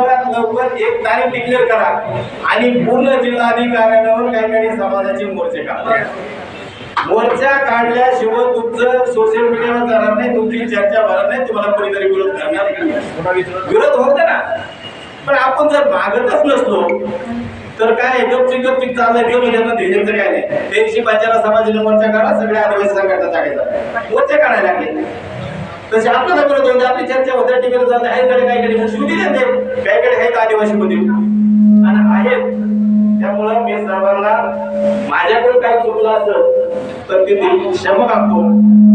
लवकरात लवकर एक तारीख डिक्लेअर करा. आणि पूर्ण जिल्हाधिकाऱ्यांवर काही काही समाजाचे मोर्चे काढा मोर्चा काढल्याशिवाय तुमचं सोशल मीडियावर जाणार नाही तुमची चर्चा होणार नाही तुम्हाला कोणीतरी विरोध करणार विरोध होत ना. पण आपण जर मागतच नसलो तर काय गपचिक गपचिक चाललंय ते म्हणजे आता काय नाही. त्या दिवशी पंचायत समाजाने मोर्चा काढा सगळ्या आदिवासी संघटना जागेचा मोर्चा काढायला लागले. तसे आपलं विरोध होते आपली चर्चा होत्या ठिकाणी जाते आहेकडे काही कडे शिवती देते काही कडे आहेत आदिवासी मध्ये आणि आहेत. त्यामुळं मी सर्वांना माझ्याकडून काही चुकलं असं तर ते क्षम क्षमा मागतो.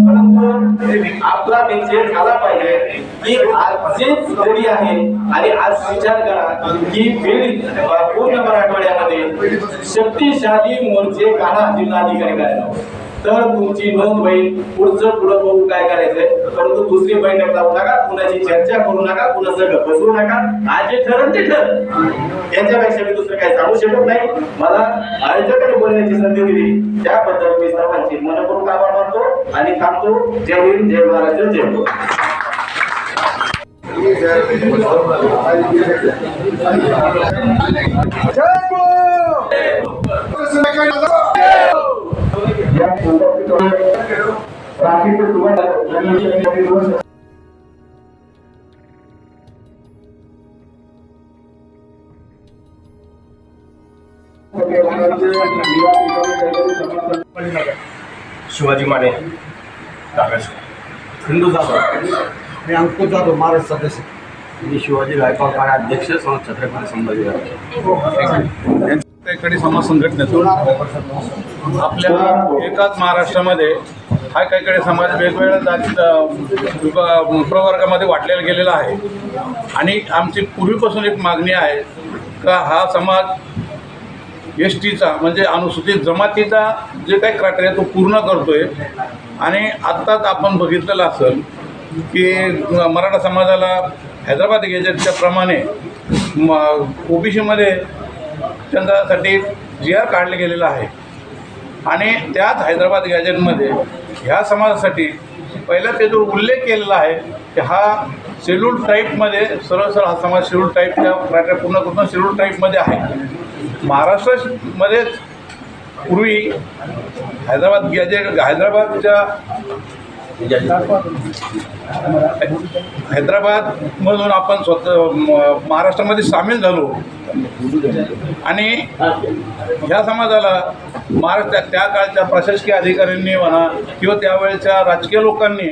परंतु आपला निश्चय झाला पाहिजे की आजचीच घडी आहे आणि आज विचार करा की बीड पूर्ण मराठवाड्यामध्ये शक्तिशाली मोर्चे काढा जिल्हाधिकारी कार्यालयावर. तर तुमची नोंद होईल. पुढचं पुढं बघू काय करायचंय. परंतु दुसरी बैठक लावू नका. कुणाची चर्चा करू नका. कुणाचं बसवू नका. आज जे ठरण ते ठर यांच्यापेक्षा मी दुसरं काही सांगू शकत नाही. मला आयोजकांनी बोलण्याची संधी दिली. त्याबद्दल मी सर्वांची मनपूर्वक आभार मानतो आणि थांबतो. जय हिंद जय महाराष्ट्र जय जय या शिवाजी माने हिंदू जाधव. मी अंकुश जाधव महाराष्ट्र सदस्य. मी शिवाजी गायकवाड कार्याध्यक्ष सह छत्रपती संभाजी काही समाज संघटनेतून आपल्या एकाच महाराष्ट्रामध्ये हा काही काही समाज वेगवेगळ्या जाती प्रवर्गामध्ये वाटलेला गेलेला आहे. आणि आमची पूर्वीपासून एक मागणी आहे का हा समाज एस टीचा म्हणजे अनुसूचित जमातीचा जे काही क्रायटेरिया तो पूर्ण करतोय. आणि आत्ताच आपण बघितलेलं असेल की मराठा समाजाला हैदराबाद गेजेटच्या प्रमाणे ओबीसीमध्ये त्यांच्यासाठी जी आर काढले गेलेला आहे. आणि त्याच हैदराबाद गॅजेटमध्ये ह्या समाजासाठी पहिला जो उल्लेख केलेला आहे की हा शेड्यूल टाईपमध्ये सरळ सरळ हा समाज शेड्यूल टाईपच्या क्रायटेरिया पूर्ण करून शेड्यूल टाईपमध्ये आहे. महाराष्ट्रामध्येच पूर्वी हैदराबाद गॅजेट हैदराबादच्या हैदराबादमधून आपण स्वतः म- महाराष्ट्रामध्ये सामील झालो. आणि ह्या समाजाला महाराष्ट्रात त्या काळच्या प्रशासकीय अधिकाऱ्यांनी म्हणा किंवा त्यावेळेच्या राजकीय लोकांनी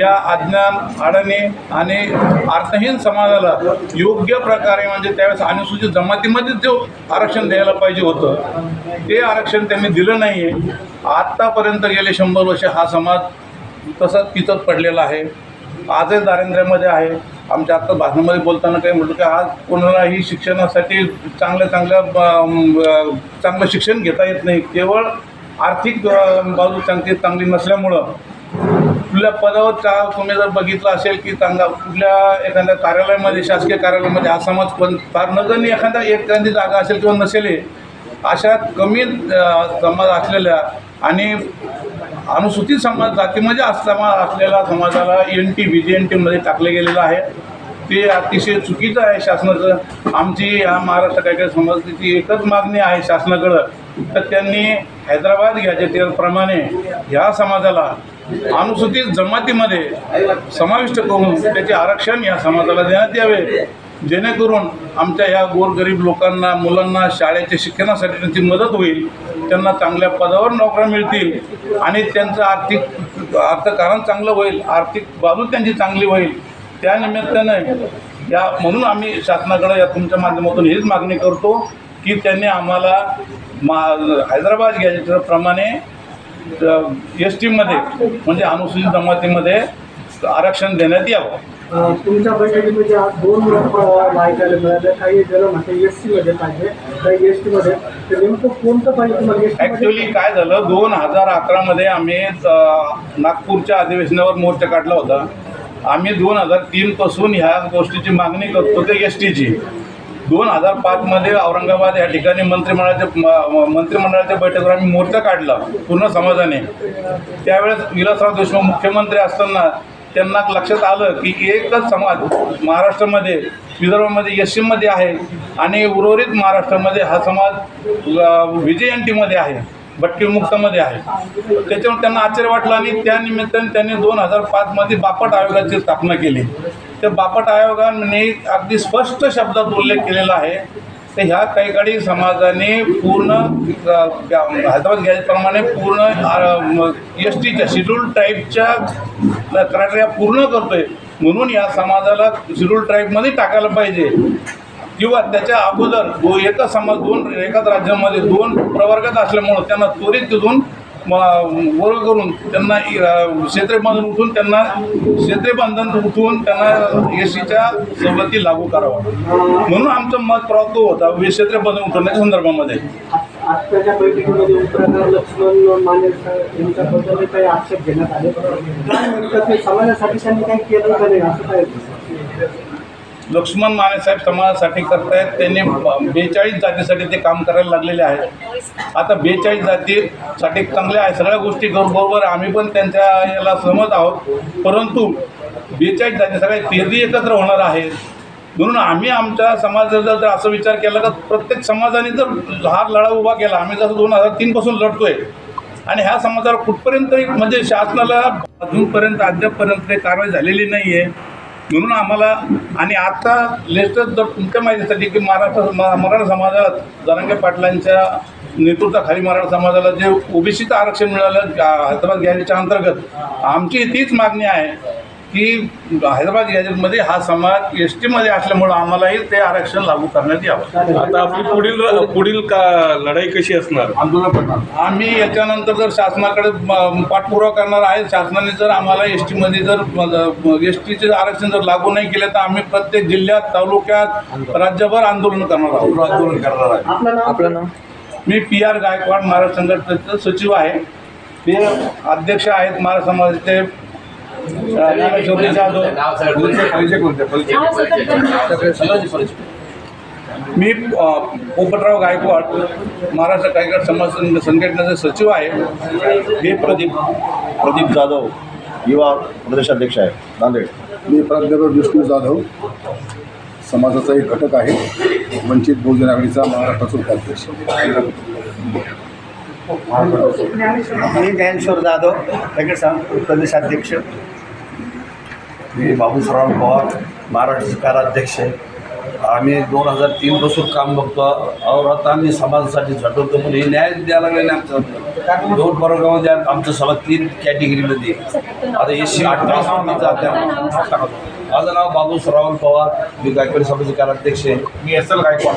या अज्ञान अडाणी आणि अर्थहीन समाजाला योग्य प्रकारे म्हणजे त्यावेळेस अनुसूचित जमातीमध्ये जो आरक्षण द्यायला पाहिजे होतं ते आरक्षण त्यांनी दिलं नाही आहे आत्तापर्यंत गेले शंभर वर्ष हा समाज तसाच तिथंच पडलेला आहे. आजही दारिद्र्यामध्ये आहे. आमच्या आत्ता भाषणामध्ये बोलताना काही म्हटलं की आज कोणालाही शिक्षणासाठी चांगल्या चांगल्या ब- चांगलं शिक्षण घेता येत नाही. केवळ आर्थिक बाजू चांगली चांगली नसल्यामुळं कुठल्या पदावर चा तुम्ही जर बघितलं असेल की चांगला कुठल्या एखाद्या कार्यालयामध्ये शासकीय कार्यालयामध्ये हा समाज पण फार नगरनी एखादा एखादी जागा असेल किंवा नसेल अशा कमी समाज असलेल्या आणि अनुसूचित समाज जातीमध्ये असल्या असलेल्या समाजाला N T V G N टीमध्ये टाकलं गेलेलं आहे. ते अतिशय चुकीचं आहे शासनाचं. आमची या महाराष्ट्र काय समाजाची एकच मागणी आहे शासनाकडं. तर त्यांनी हैदराबाद गॅजेटियरप्रमाणे ह्या समाजाला अनुसूचित जमातीमध्ये समाविष्ट करून त्याचे आरक्षण या समाजाला देण्यात यावे. जेणेकरून आमच्या ह्या गोरगरीब लोकांना मुलांना शाळेच्या शिक्षणासाठी त्यांची मदत होईल. त्यांना चांगल्या पदावर नोकऱ्या मिळतील आणि त्यांचं आर्थिक अर्थकारण चांगलं होईल आर्थिक बाजू त्यांची चांगली होईल त्यानिमित्तानं या म्हणून आम्ही शासनाकडे या तुमच्या माध्यमातून हीच मागणी करतो की त्यांनी आम्हाला मा हैदराबाद गॅजेटप्रमाणे एस टीमध्ये म्हणजे अनुसूचित जमातीमध्ये आरक्षण देण्यात यावं. तुमच्या बैठकीमध्ये म्हणजे आज दोन लोक ऐकायला मिळाले. काही जण म्हणते एस सी मध्ये पाहिजे काही एस टी मध्ये. तर नेमकं कोणतं पाहिजे तुम्हाला? ॲक्च्युली काय झालं? दोन हजार अकरामध्ये आम्ही नागपूरच्या अधिवेशनावर मोर्चा काढला होता. आम्ही दोन हजार तीनपासून ह्या गोष्टीची मागणी करतो ते एस टीची दोन हजार पाचमध्ये औरंगाबाद या ठिकाणी मंत्रिमंडळाच्या म- मंत्रिमंडळाच्या बैठकीवर आम्ही मोर्चा काढला पूर्ण समाजाने. त्यावेळेस विलासराव देशमुख मुख्यमंत्री असताना त्यांना लक्षात आलं की एकच समाज महाराष्ट्रामध्ये विदर्भामध्ये यशीमध्ये आहे आणि उर्वरित महाराष्ट्रामध्ये हा समाज अ, विजयंतीमध्ये आहे भटकीमुक्तामध्ये आहे. त्याच्यामुळे त्यांना आश्चर्य वाटलं आणि त्यानिमित्ताने त्यांनी दोन हजार पाचमध्ये बापट आयोगाची स्थापना केली. त्या बापट आयोगाने अगदी स्पष्ट शब्दात उल्लेख केलेला आहे तर ह्या काही काळी समाजाने पूर्ण हैदराबाद गॅजेटप्रमाणे पूर्ण एस टीच्या शेड्यूल टाईपच्या क्रायटेरिया पूर्ण करतोय. म्हणून या समाजाला शेड्यूल ट्राईबमध्ये टाकायला पाहिजे. किंवा त्याच्या अगोदर दो एकच समाज दोन एकाच राज्यामध्ये दोन प्रवर्गात असल्यामुळं त्यांना त्वरित तिथून वर्ग करून त्यांना क्षेत्रे बांधून उठून त्यांना क्षेत्रे बंधन उठून त्यांना एस सीच्या सवलती लागू करावा. म्हणून आमचं मत प्राप्त होता क्षेत्रबंधन उठवण्याच्या संदर्भामध्ये. आजच्या बैठकीमध्ये लक्ष्मण माने यांच्याबद्दल काही आक्षेप घेण्यात आले. समाजासाठी त्यांनी काही केलं नाही असं काय? लक्ष्मण मानेसाहेब समाजासाठी करतायत. त्यांनी बेचाळीस जातीसाठी ते काम करायला लागलेले आहेत आता बेचाळीस जातीसाठी चांगल्या आहे. सगळ्या गोष्टी करू बरोबर आम्ही पण त्यांच्या याला सहमत आहोत. परंतु बेचाळीस जाती सगळ्या पेरणी एकत्र होणार आहेत. म्हणून आम्ही आमच्या समाजाचा जर असं विचार केला का प्रत्येक समाजाने जर हा लढा उभा केला आम्ही जसं दोन हजार तीनपासून लढतोय. आणि ह्या समाजाला कुठपर्यंत म्हणजे शासनाला अजूनपर्यंत अद्यापपर्यंत काही कारवाई झालेली नाही आहे म्हणून आम्हाला आणि आता लेटेस्ट जर तुमच्या माहितीसाठी की महाराष्ट्र म- मराठा समाजात जरांगे पाटलांच्या नेतृत्वाखाली मराठा समाजाला जे ओबीसीचं आरक्षण मिळालं हैदराबाद गॅजेटच्या अंतर्गत आमची तीच मागणी आहे की हैदराबाद गॅजेटमध्ये हा समाज एस टीमध्ये असल्यामुळं आम्हालाही ते आरक्षण लागू करण्यात यावं. आता आपली पुढील पुढील का लढाई कशी असणार? आंदोलन करणार. आम्ही याच्यानंतर जर शासनाकडे म- पाठपुरावा करणार आहे शासनाने जर आम्हाला एस टीमध्ये जर एस टीचे आरक्षण जर लागू नाही केले तर आम्ही प्रत्येक जिल्ह्यात तालुक्यात राज्यभर आंदोलन करणार आहोत. आंदोलन करणार आहे. आपलं नाव? आपलं नाव? मी पी आर गायकवाड महाराष्ट्र संघटनेचे सचिव आहे. ते अध्यक्ष आहेत महाराष्ट्र समाजाचे मी पोपटराव गायकवाड महाराष्ट्र कायकर समाज संघ- संघटनेचे सचिव आहे. हे प्रदीप प्रदीप जाधव युवा प्रदेशाध्यक्ष आहे नांदेड. मी प्राध्यापक विष्णू जाधव समाजाचा एक घटक आहे वंचित बहुजन आघाडीचा महाराष्ट्राचा उपाध्यक्ष. मी ज्ञानेश्वर जाधव प्रदेशाध्यक्ष. मी बाबूसराव पवार महाराष्ट्र कार्याध्यक्ष आहे. आम्ही दोन हजार तीनपासून काम बघतो. और आता आम्ही समाजासाठी झटवतो पण हे न्याय द्यायला लागले नाही आमचं. दोन वर्गामध्ये आमचं समाज तीन कॅटेगरीमध्ये. आता एस सी अठरा जात्या माझं नाव बाबूसराव पवार. मी गायकवाडी समाजाचे कार्याध्यक्ष आहे. मी एस एल गायकवाड.